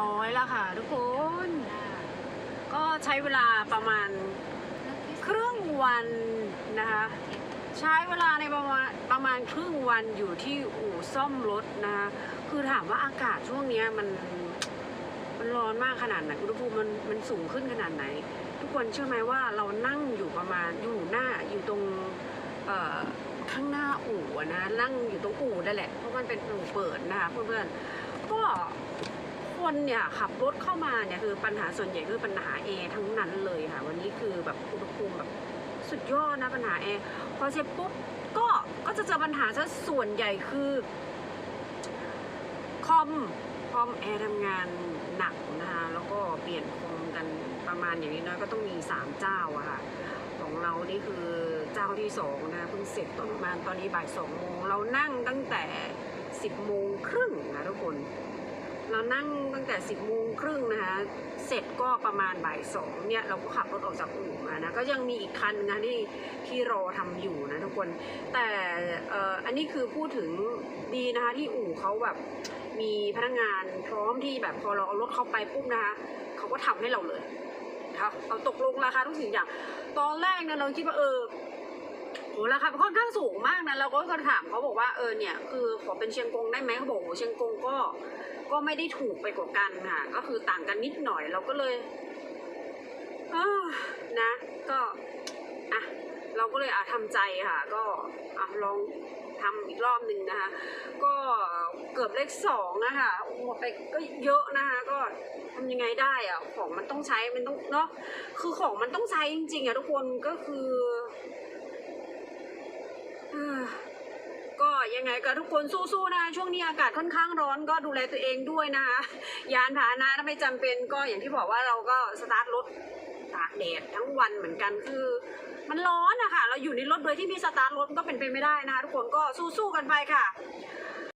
ร้อยแล้วค่ะทุกคน ก็ใช้เวลาประมาณครึ่งวันนะคะ ใช้เวลาในประมาณประมาณครึ่งวันอยู่ที่อู่ซ่อมรถนะคะคือถามว่าอากาศช่วงนี้มันมันร้อนมากขนาดไหนอุณหภูมิมันมันสูงขึ้นขนาดไหน ทุกคนเชื่อไหมว่าเรานั่งอยู่ประมาณอยู่หน้าอยู่ตรงข้างหน้าอู่นะนั่งอยู่ตรงอู่นั่นแหละเพราะมันเป็นอู่เปิดนะคะเพื่อนๆ คนเนี่ยขับรถเข้ามาเนี่ยคือปัญหาส่วนใหญ่คือปัญหาแอร์ทั้งนั้นเลยค่ะ วันนี้คือแบบอุณหภูมิแบบสุดยอดนะปัญหาแอร์พอเสร็จปุ๊บก็ก็จะเจอปัญหาซะส่วนใหญ่คือคอมคอมแอร์ทำงานหนักนะคะแล้วก็เปลี่ยนคอมกันประมาณอย่างนี้น้อยก็ต้องมี 3 เจ้าอะค่ะของเรานี่คือเจ้าที่สองนะเพิ่งเสร็จตอนประมาณตอนนี้บ่ายสองโมงเรานั่งตั้งแต่ 10โมงครึ่งนะทุกคน เรานั่งตั้งแต่ 10โมงครึ่งนะคะ เสร็จก็ประมาณบ่ายสองเนี่ย เราก็ขับรถออกจากอู่มานะ ก็ยังมีอีกคันนะที่ที่รอทำอยู่นะทุกคน แต่เอ่ออันนี้คือพูดถึงดีนะคะที่อู่เขาแบบมีพนักงานพร้อมที่แบบพอเราเอารถเข้าไปปุ๊บนะคะเขาก็ทำให้เราเลยนะคะเอาตกลงราคาทุกสิ่งอย่าง ตอนแรกนี่ยเราคิดว่าเออ ราคาค่อนข้างสูงมากนะเราก็ก็ถามเขาบอกว่าเออเนี่ยคือขอเป็นเชียงกงได้ไหมเขาบอกโหเชียงกงก็ก็ไม่ได้ถูกไปกว่ากันค่ะ ก็คือต่างกันนิดหน่อยเราก็เลยเออนะก็อะเราก็เลยอะทำใจค่ะ ก็อะลองทำอีกรอบหนึ่งนะคะ ก็เกือบเลขสองนะคะหมดไปก็เยอะนะคะก็ทำยังไงได้อะของมันต้องใช้มันต้องเนาะคือของมันต้องใช้จริงๆอะทุกคนก็คือเอ่อก็ ยังไงก็ทุกคนสู้ๆนะช่วงนี้อากาศค่อนข้างร้อนก็ดูแลตัวเองด้วยนะคะยานพาหนะถ้าไม่จำเป็นก็อย่างที่บอกว่าเราก็สตาร์ทรถตากแดดทั้งวันเหมือนกันคือมันร้อนอะค่ะเราอยู่ในรถโดยที่มีสตาร์ทรถก็เป็นไปไม่ได้นะคะทุกคนก็สู้ๆกันไปค่ะ